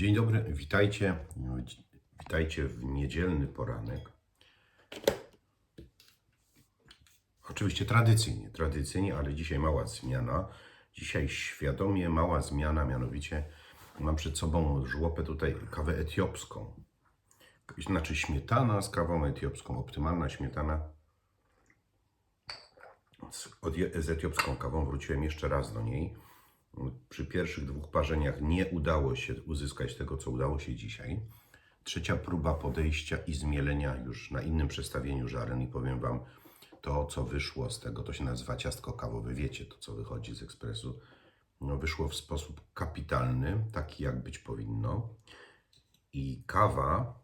Dzień dobry, witajcie. Witajcie w niedzielny poranek. Oczywiście tradycyjnie, tradycyjnie, ale dzisiaj mała zmiana. Dzisiaj świadomie mała zmiana, mianowicie mam przed sobą żłopę tutaj kawę etiopską. Znaczy śmietana z kawą etiopską, optymalna śmietana z, z etiopską kawą. Wróciłem jeszcze raz do niej. Przy pierwszych dwóch parzeniach nie udało się uzyskać tego, co udało się dzisiaj. Trzecia próba podejścia i zmielenia już na innym przestawieniu żaren i powiem Wam, to co wyszło z tego, to się nazywa ciastko kawowe, wiecie, to co wychodzi z ekspresu, no, wyszło w sposób kapitalny, taki jak być powinno. I kawa,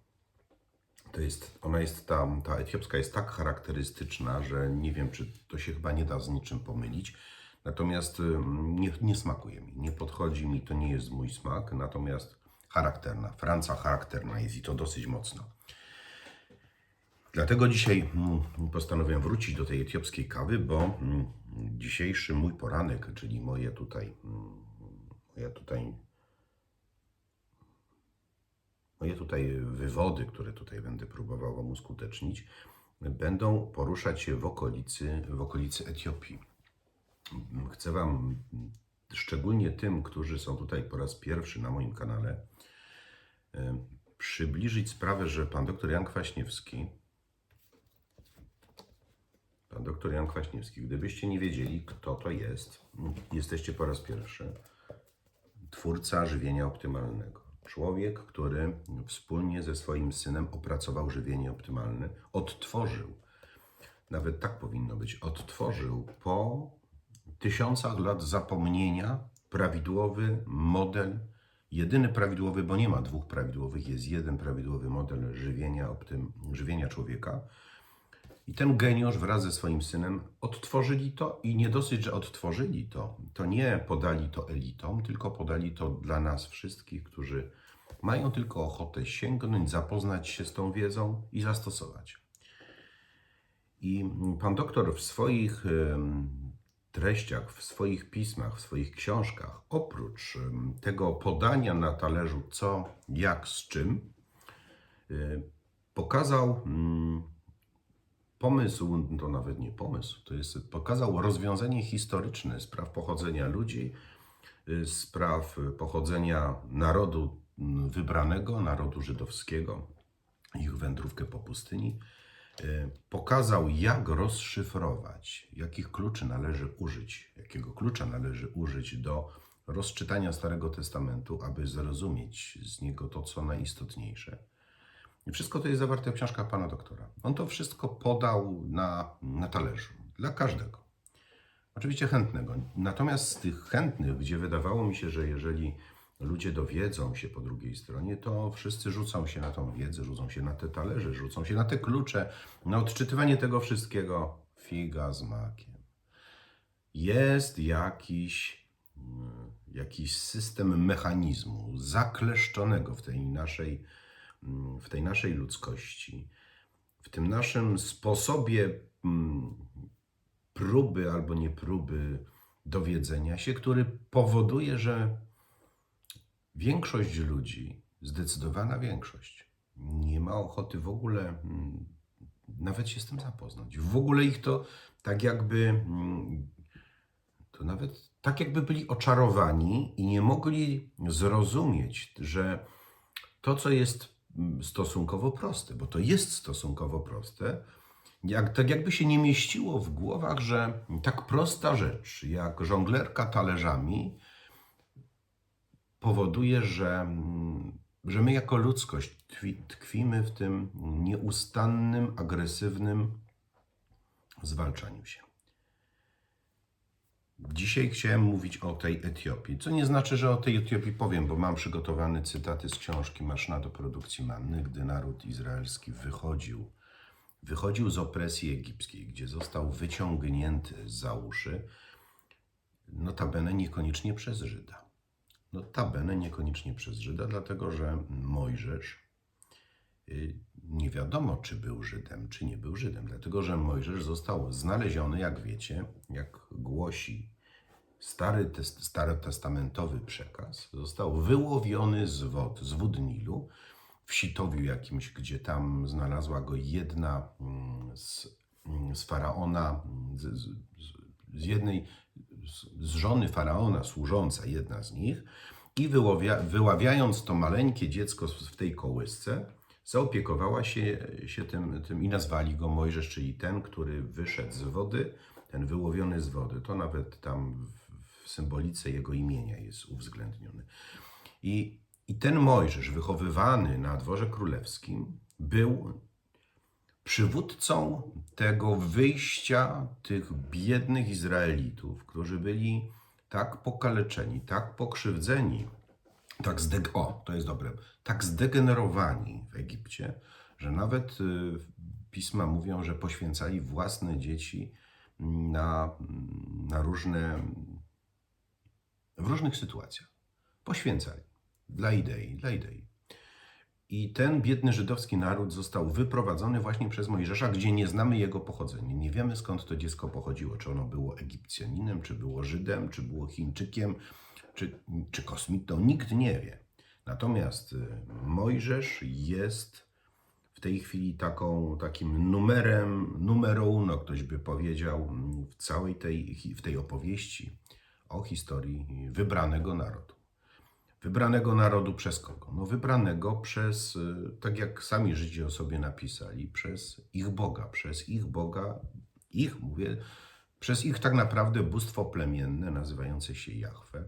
to jest, ona jest ta, ta etiopska jest tak charakterystyczna, że nie wiem, czy to się chyba nie da z niczym pomylić. Natomiast ym, nie, nie smakuje mi, nie podchodzi mi, to nie jest mój smak, natomiast charakterna, Franca charakterna jest i to dosyć mocno. Dlatego dzisiaj mm, postanowiłem wrócić do tej etiopskiej kawy, bo mm, dzisiejszy mój poranek, czyli moje tutaj, mm, moja tutaj, moje tutaj wywody, które tutaj będę próbował Wam uskutecznić, będą poruszać się w okolicy, w okolicy Etiopii. Chcę Wam, szczególnie tym, którzy są tutaj po raz pierwszy na moim kanale, e, przybliżyć sprawę, że pan dr Jan Kwaśniewski, pan dr Jan Kwaśniewski, gdybyście nie wiedzieli, kto to jest, jesteście po raz pierwszy, twórca żywienia optymalnego. Człowiek, który wspólnie ze swoim synem opracował żywienie optymalne, odtworzył, nawet tak powinno być, odtworzył po tysiącach lat zapomnienia prawidłowy model, jedyny prawidłowy, bo nie ma dwóch prawidłowych, jest jeden prawidłowy model żywienia, optym, żywienia człowieka. I ten geniusz wraz ze swoim synem odtworzyli to i nie dosyć, że odtworzyli to, to nie podali to elitom, tylko podali to dla nas wszystkich, którzy mają tylko ochotę sięgnąć, zapoznać się z tą wiedzą i zastosować. I pan doktor w swoich treściach, w swoich pismach, w swoich książkach, oprócz tego podania na talerzu co, jak, z czym, y, pokazał mm, pomysł, to nawet nie pomysł, to jest pokazał rozwiązanie historyczne spraw pochodzenia ludzi, y, spraw pochodzenia narodu mm, wybranego, narodu żydowskiego, ich wędrówkę po pustyni. Y, Pokazał, jak rozszyfrować, jakich kluczy należy użyć, jakiego klucza należy użyć do rozczytania Starego Testamentu, aby zrozumieć z niego to, co najistotniejsze. I wszystko to jest zawarte w książkach pana doktora. On to wszystko podał na, na talerzu dla każdego. Oczywiście chętnego. Natomiast z tych chętnych, gdzie wydawało mi się, że jeżeli ludzie dowiedzą się po drugiej stronie, to wszyscy rzucą się na tą wiedzę, rzucą się na te talerze, rzucą się na te klucze, na odczytywanie tego wszystkiego. Figa z makiem. Jest jakiś, mm, jakiś system mechanizmu zakleszczonego w tej naszej mm, w tej naszej ludzkości, w tym naszym sposobie mm, próby albo nie próby dowiedzenia się, który powoduje, że większość ludzi, zdecydowana większość, nie ma ochoty w ogóle mm, nawet się z tym zapoznać. W ogóle ich to tak jakby mm, to nawet tak jakby byli oczarowani i nie mogli zrozumieć, że to, co jest mm, stosunkowo proste, bo to jest stosunkowo proste, jak, tak jakby się nie mieściło w głowach, że tak prosta rzecz jak żonglerka talerzami powoduje, że, mm, że my jako ludzkość tkwi, tkwimy w tym nieustannym, agresywnym zwalczaniu się. Dzisiaj chciałem mówić o tej Etiopii, co nie znaczy, że o tej Etiopii powiem, bo mam przygotowane cytaty z książki Maszna do produkcji manny, gdy naród izraelski wychodził, wychodził z opresji egipskiej, gdzie został wyciągnięty za uszy, notabene niekoniecznie przez Żyda. Notabene niekoniecznie przez Żyda, dlatego że Mojżesz y, nie wiadomo, czy był Żydem, czy nie był Żydem, dlatego że Mojżesz został znaleziony, jak wiecie, jak głosi stary test, starotestamentowy przekaz został wyłowiony z wod, z wód Nilu, w sitowiu jakimś, gdzie tam znalazła go jedna mm, z, mm, z faraona, z, z, z jednej z, żony faraona służąca, jedna z nich, i wyłowia, wyławiając to maleńkie dziecko w tej kołysce, zaopiekowała się, się tym, tym i nazwali go Mojżesz, czyli ten, który wyszedł z wody, ten wyłowiony z wody. To nawet tam w, symbolice jego imienia jest uwzględnione. I, I ten Mojżesz, wychowywany na dworze królewskim, był przywódcą tego wyjścia tych biednych Izraelitów, którzy byli tak pokaleczeni, tak pokrzywdzeni, tak zdeg o, to jest dobre, tak zdegenerowani w Egipcie, że nawet y, pisma mówią, że poświęcali własne dzieci na, na różne, w różnych sytuacjach. Poświęcali dla idei, dla idei. I ten biedny żydowski naród został wyprowadzony właśnie przez Mojżesza, gdzie nie znamy jego pochodzenia. Nie wiemy skąd to dziecko pochodziło. Czy ono było Egipcjaninem, czy było Żydem, czy było Chińczykiem, czy, czy kosmitą. Nikt nie wie. Natomiast y, Mojżesz jest w tej chwili taką, takim numerem, numero uno, ktoś by powiedział, w całej tej, w tej opowieści o historii wybranego narodu. Wybranego narodu przez kogo? No wybranego przez, y, tak jak sami Żydzi o sobie napisali, przez ich Boga, przez ich Boga, ich mówię, przez ich tak naprawdę bóstwo plemienne nazywające się Jahwe.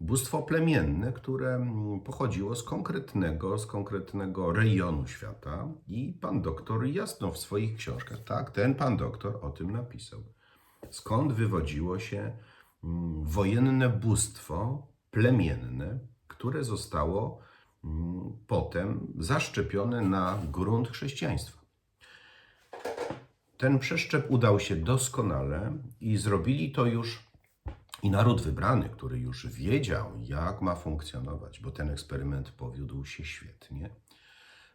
Bóstwo plemienne, które mm, pochodziło z konkretnego, z konkretnego rejonu świata i pan doktor jasno w swoich książkach, tak, ten pan doktor o tym napisał. Skąd wywodziło się mm, wojenne bóstwo plemienne, które zostało mm, potem zaszczepione na grunt chrześcijaństwa. Ten przeszczep udał się doskonale i zrobili to już i naród wybrany, który już wiedział, jak ma funkcjonować, bo ten eksperyment powiódł się świetnie.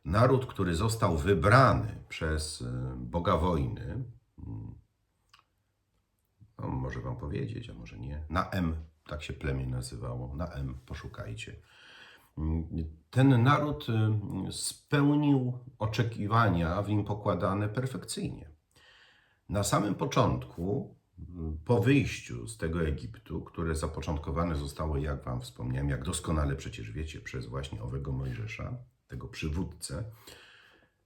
Naród, który został wybrany przez y, Boga wojny, mm, no, może Wam powiedzieć, a może nie, na M tak się plemię nazywało, na M poszukajcie. Ten naród y, spełnił oczekiwania w nim pokładane perfekcyjnie. Na samym początku, y, po wyjściu z tego Egiptu, które zapoczątkowane zostało, jak Wam wspomniałem, jak doskonale przecież wiecie, przez właśnie owego Mojżesza, tego przywódcę,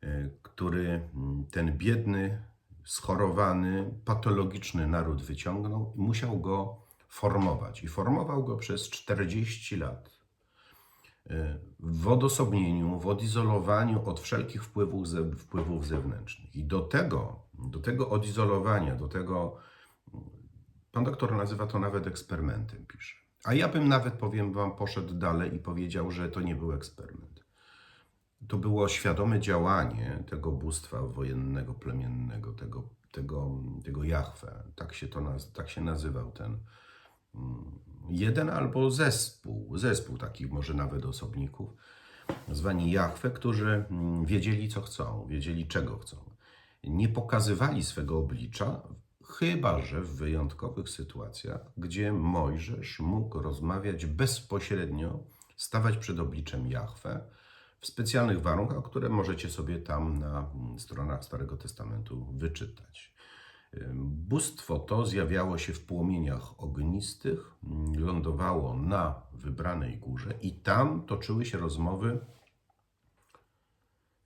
y, który ten biedny, schorowany, patologiczny naród wyciągnął i musiał go formować. I formował go przez 40 lat y, w odosobnieniu, w odizolowaniu od wszelkich wpływów, ze, wpływów zewnętrznych. I do tego, do tego odizolowania, do tego, pan doktor nazywa to nawet eksperymentem, pisze. A ja bym nawet, powiem Wam, poszedł dalej i powiedział, że to nie był eksperyment. To było świadome działanie tego bóstwa wojennego, plemiennego, tego, tego, tego Jahwe. Tak się, to, tak się nazywał ten, jeden albo zespół, zespół takich może nawet osobników, zwani Jahwe, którzy mm, wiedzieli, co chcą, wiedzieli, czego chcą. Nie pokazywali swego oblicza, chyba że w wyjątkowych sytuacjach, gdzie Mojżesz mógł rozmawiać bezpośrednio, stawać przed obliczem Jahwe, w specjalnych warunkach, które możecie sobie tam na mm, stronach Starego Testamentu wyczytać. Bóstwo to zjawiało się w płomieniach ognistych, lądowało na wybranej górze i tam toczyły się rozmowy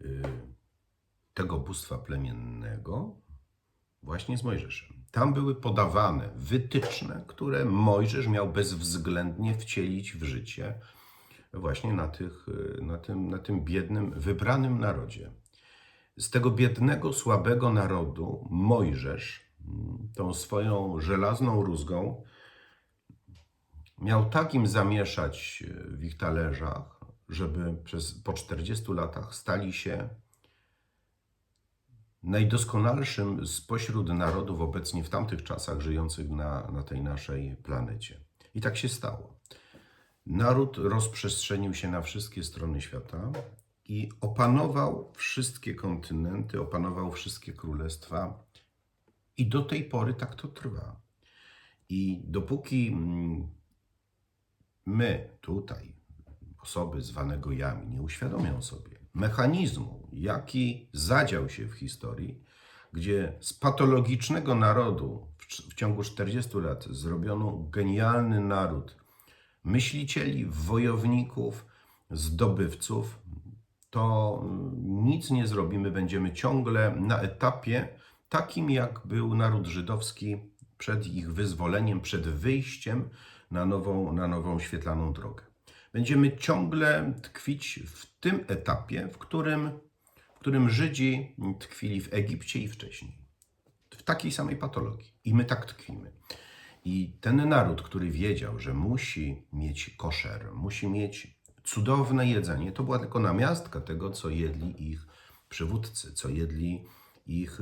y, tego bóstwa plemiennego właśnie z Mojżeszem. Tam były podawane wytyczne, które Mojżesz miał bezwzględnie wcielić w życie właśnie na, tych, y, na, tym, na tym biednym, wybranym narodzie z tego biednego, słabego narodu Mojżesz, tą swoją żelazną rózgą, miał takim zamieszać e, w ich talerzach, żeby przez, po 40 latach stali się najdoskonalszym spośród narodów obecnie w tamtych czasach żyjących na, na tej naszej planecie. I tak się stało. Naród rozprzestrzenił się na wszystkie strony świata, i opanował wszystkie kontynenty, opanował wszystkie królestwa. I do tej pory tak to trwa. I dopóki mm, my tutaj, osoby zwane gojami, nie uświadomią sobie mechanizmu, jaki zadział się w historii, gdzie z patologicznego narodu w, w ciągu 40 lat zrobiono genialny naród myślicieli, wojowników, zdobywców, to nic nie zrobimy. Będziemy ciągle na etapie takim, jak był naród żydowski przed ich wyzwoleniem, przed wyjściem na nową, na nową świetlaną drogę. Będziemy ciągle tkwić w tym etapie, w którym, w którym Żydzi tkwili w Egipcie i wcześniej. W takiej samej patologii. I my tak tkwimy. I ten naród, który wiedział, że musi mieć koszer, musi mieć cudowne jedzenie, to była tylko namiastka tego, co jedli ich przywódcy, co jedli ich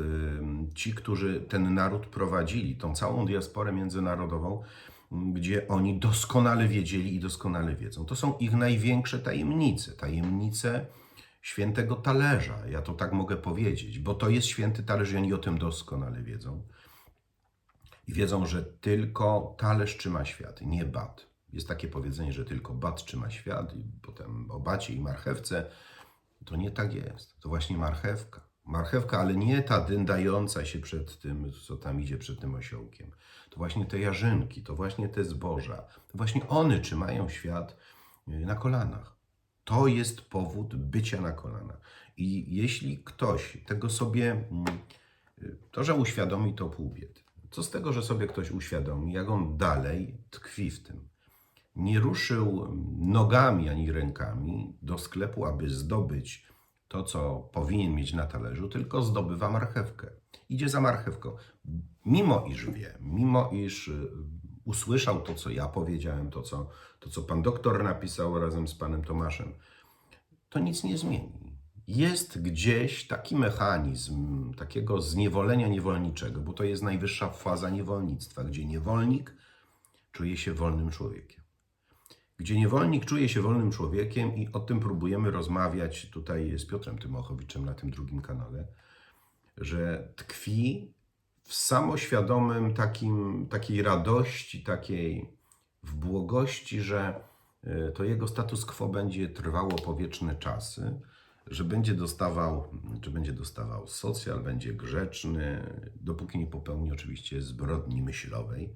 ci, którzy ten naród prowadzili, tą całą diasporę międzynarodową, gdzie oni doskonale wiedzieli i doskonale wiedzą. To są ich największe tajemnice, tajemnice świętego talerza. Ja to tak mogę powiedzieć, bo to jest święty talerz i oni o tym doskonale wiedzą i wiedzą, że tylko talerz trzyma świat, nie bat. Jest takie powiedzenie, że tylko bat trzyma świat, i potem o bacie i marchewce. To nie tak jest. To właśnie marchewka. Marchewka, ale nie ta dyndająca się przed tym, co tam idzie przed tym osiołkiem. To właśnie te jarzynki, to właśnie te zboża. To właśnie one trzymają świat y, na kolanach. To jest powód bycia na kolanach. I jeśli ktoś tego sobie, mm, y, to że uświadomi, to pół biedy. Co z tego, że sobie ktoś uświadomi, jak on dalej tkwi w tym? Nie ruszył nogami ani rękami do sklepu, aby zdobyć to, co powinien mieć na talerzu, tylko zdobywa marchewkę. Idzie za marchewką. Mimo iż wie, mimo iż y, usłyszał to, co ja powiedziałem, to, co, to, co pan doktor napisał razem z panem Tomaszem, to nic nie zmieni. Jest gdzieś taki mechanizm takiego zniewolenia niewolniczego, bo to jest najwyższa faza niewolnictwa, gdzie niewolnik czuje się wolnym człowiekiem. Gdzie niewolnik czuje się wolnym człowiekiem i o tym próbujemy rozmawiać tutaj z Piotrem Tymochowiczem na tym drugim kanale, że tkwi w samoświadomym takim, takiej radości, takiej w błogości, że y, to jego status quo będzie trwało po wieczne czasy, że będzie dostawał, czy będzie dostawał socjal, będzie grzeczny, dopóki nie popełni oczywiście zbrodni myślowej,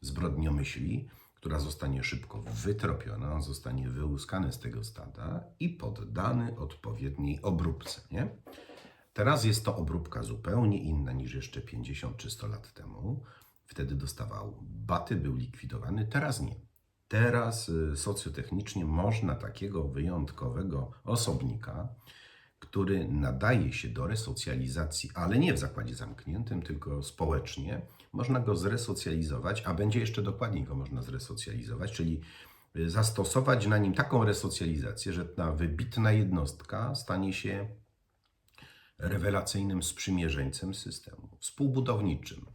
zbrodniomyśli, która zostanie szybko wytropiona, zostanie wyłuskany z tego stada i poddany odpowiedniej obróbce. Nie? Teraz jest to obróbka zupełnie inna niż jeszcze 50 czy 100 lat temu. Wtedy dostawał baty, był likwidowany, teraz nie. Teraz y, socjotechnicznie można takiego wyjątkowego osobnika, który nadaje się do resocjalizacji, ale nie w zakładzie zamkniętym, tylko społecznie, można go zresocjalizować, a będzie jeszcze dokładniej go można zresocjalizować, czyli y, zastosować na nim taką resocjalizację, że ta wybitna jednostka stanie się rewelacyjnym sprzymierzeńcem systemu, współbudowniczym.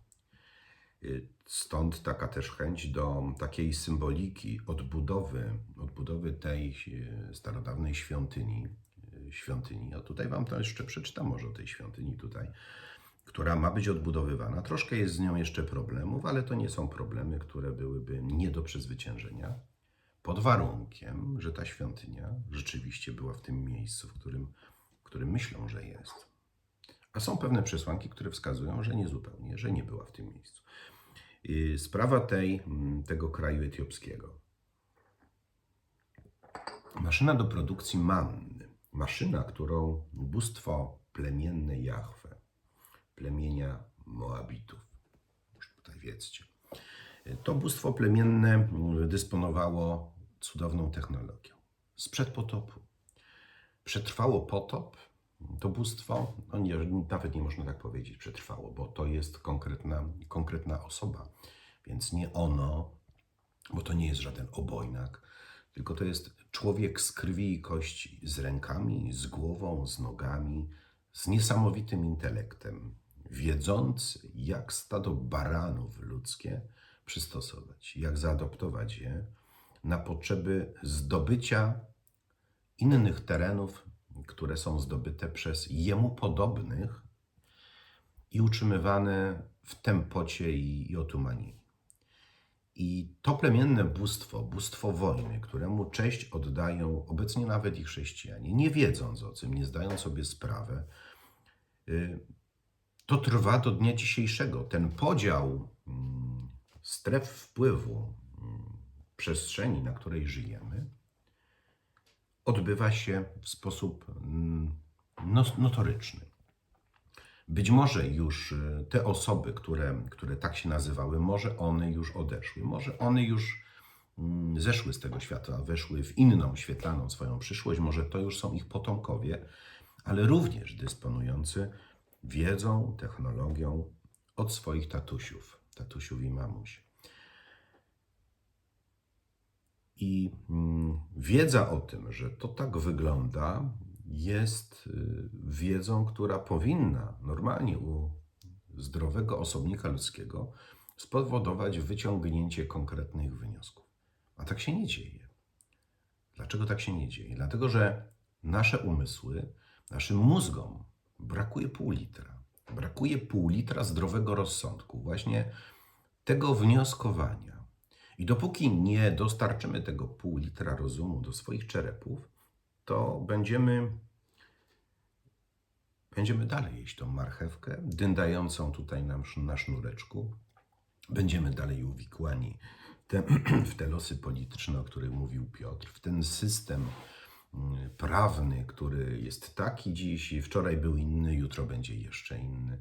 Y, Stąd taka też chęć do takiej symboliki odbudowy, odbudowy tej y, starodawnej świątyni. Świątyni. A tutaj Wam to jeszcze przeczytam może o tej świątyni tutaj, która ma być odbudowywana. Troszkę jest z nią jeszcze problemów, ale to nie są problemy, które byłyby nie do przezwyciężenia. Pod warunkiem, że ta świątynia rzeczywiście była w tym miejscu, w którym, w którym myślą, że jest. A są pewne przesłanki, które wskazują, że nie zupełnie, że nie była w tym miejscu. Sprawa tej, mm, tego kraju etiopskiego. Maszyna do produkcji manny. Maszyna, którą bóstwo plemienne Jahwe, plemienia Moabitów, już tutaj wiedzcie, to bóstwo plemienne dysponowało cudowną technologią. Sprzed potopu. Przetrwało potop, to bóstwo, no nie, nawet nie można tak powiedzieć, przetrwało, bo to jest konkretna, konkretna osoba. Więc nie ono, bo to nie jest żaden obojnak, tylko to jest człowiek z krwi i kości, z rękami, z głową, z nogami, z niesamowitym intelektem, wiedzący, jak stado baranów ludzkie przystosować, jak zaadoptować je na potrzeby zdobycia innych terenów, które są zdobyte przez jemu podobnych i utrzymywane w tempocie i, i. I to plemienne bóstwo, bóstwo wojny, któremu cześć oddają obecnie nawet i chrześcijanie, nie wiedząc o tym, nie zdając sobie sprawy, y, to trwa do dnia dzisiejszego. Ten podział mm, stref wpływu mm, przestrzeni, na której żyjemy, odbywa się w sposób mm, notoryczny. Być może już y, te osoby, które, które tak się nazywały, może one już odeszły, może one już zeszły z tego świata, weszły w inną, świetlaną swoją przyszłość, może to już są ich potomkowie, ale również dysponujący wiedzą, technologią od swoich tatusiów, tatusiów i mamuś. I mm, wiedza o tym, że to tak wygląda, jest y, wiedzą, która powinna normalnie u zdrowego osobnika ludzkiego spowodować wyciągnięcie konkretnych wniosków. A tak się nie dzieje. Dlaczego tak się nie dzieje? Dlatego, że nasze umysły, naszym mózgom brakuje pół litra. Brakuje pół litra zdrowego rozsądku, właśnie tego wnioskowania. I dopóki nie dostarczymy tego pół litra rozumu do swoich czerepów, to będziemy, będziemy dalej jeść tą marchewkę, dyndającą tutaj nam na sznureczku. Będziemy dalej uwikłani te, w te losy polityczne, o których mówił Piotr, w ten system prawny, który jest taki dziś wczoraj był inny, jutro będzie jeszcze inny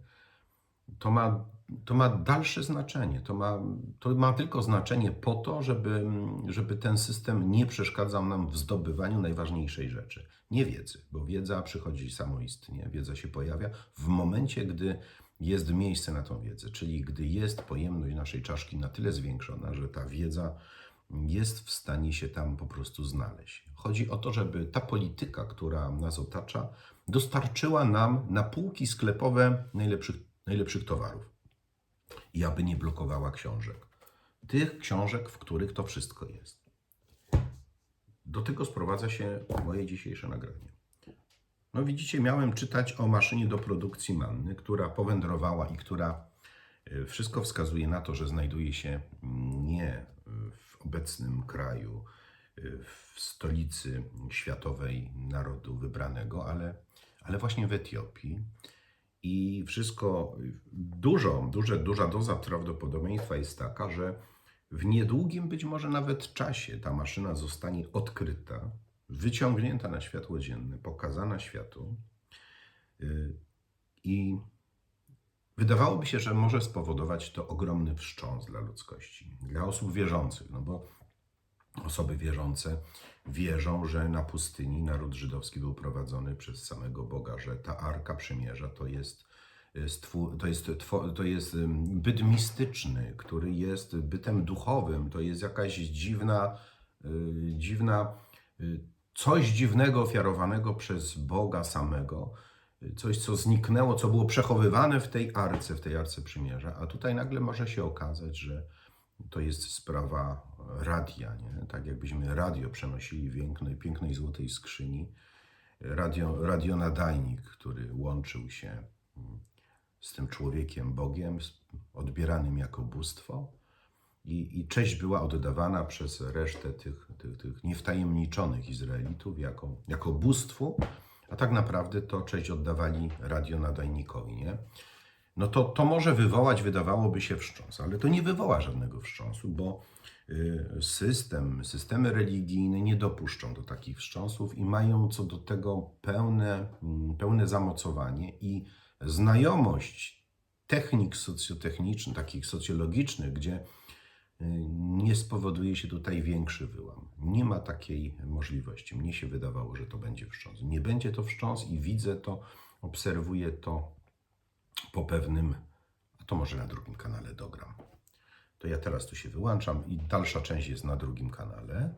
to ma, to ma dalsze znaczenie. To ma, to ma tylko znaczenie po to, żeby, żeby ten system nie przeszkadzał nam w zdobywaniu najważniejszej rzeczy. Nie wiedzy, bo wiedza przychodzi samoistnie, wiedza się pojawia w momencie, gdy jest miejsce na tą wiedzę, czyli gdy jest pojemność naszej czaszki na tyle zwiększona, że ta wiedza jest w stanie się tam po prostu znaleźć. Chodzi o to, żeby ta polityka, która nas otacza, dostarczyła nam na półki sklepowe najlepszych, najlepszych towarów i aby nie blokowała książek. Tych książek, w których to wszystko jest. Do tego sprowadza się moje dzisiejsze nagranie. No widzicie, miałem czytać o maszynie do produkcji manny, która powędrowała i która e, wszystko wskazuje na to, że znajduje się nie w obecnym kraju, e, w stolicy światowej narodu wybranego, ale, ale właśnie w Etiopii. I wszystko, dużo, duże, duża doza prawdopodobieństwa jest taka, że w niedługim być może nawet czasie ta maszyna zostanie odkryta, wyciągnięta na światło dzienne, pokazana światu. Yy, I wydawałoby się, że może spowodować to ogromny wstrząs dla ludzkości, dla osób wierzących, no bo osoby wierzące wierzą, że na pustyni naród żydowski był prowadzony przez samego Boga, że ta arka przymierza to jest, y, to jest, to jest byt mistyczny, który jest bytem duchowym, to jest jakaś dziwna, y, dziwna, y, coś dziwnego ofiarowanego przez Boga samego, coś, co zniknęło, co było przechowywane w tej arce, w tej arce przymierza, a tutaj nagle może się okazać, że to jest sprawa radia, nie? tak jakbyśmy radio przenosili w pięknej, pięknej złotej skrzyni. Radio, radionadajnik, który łączył się mm, z tym człowiekiem, Bogiem, odbieranym jako bóstwo. I, I cześć była oddawana przez resztę tych, tych, tych niewtajemniczonych Izraelitów jako, jako bóstwu, a tak naprawdę to cześć oddawali radionadajnikowi. Nie? no to, to może wywołać, wydawałoby się, wstrząs, ale to nie wywoła żadnego wstrząsu, bo y, system, systemy religijne nie dopuszczą do takich wstrząsów i mają co do tego pełne, mm, pełne zamocowanie i znajomość technik socjotechnicznych, takich socjologicznych, gdzie nie spowoduje się tutaj większy wyłam. Nie ma takiej możliwości. Mnie się wydawało, że to będzie wstrząs. Nie będzie to wstrząs i widzę to, obserwuję to po pewnym, a to może na drugim kanale dogram. To ja teraz tu się wyłączam i dalsza część jest na drugim kanale.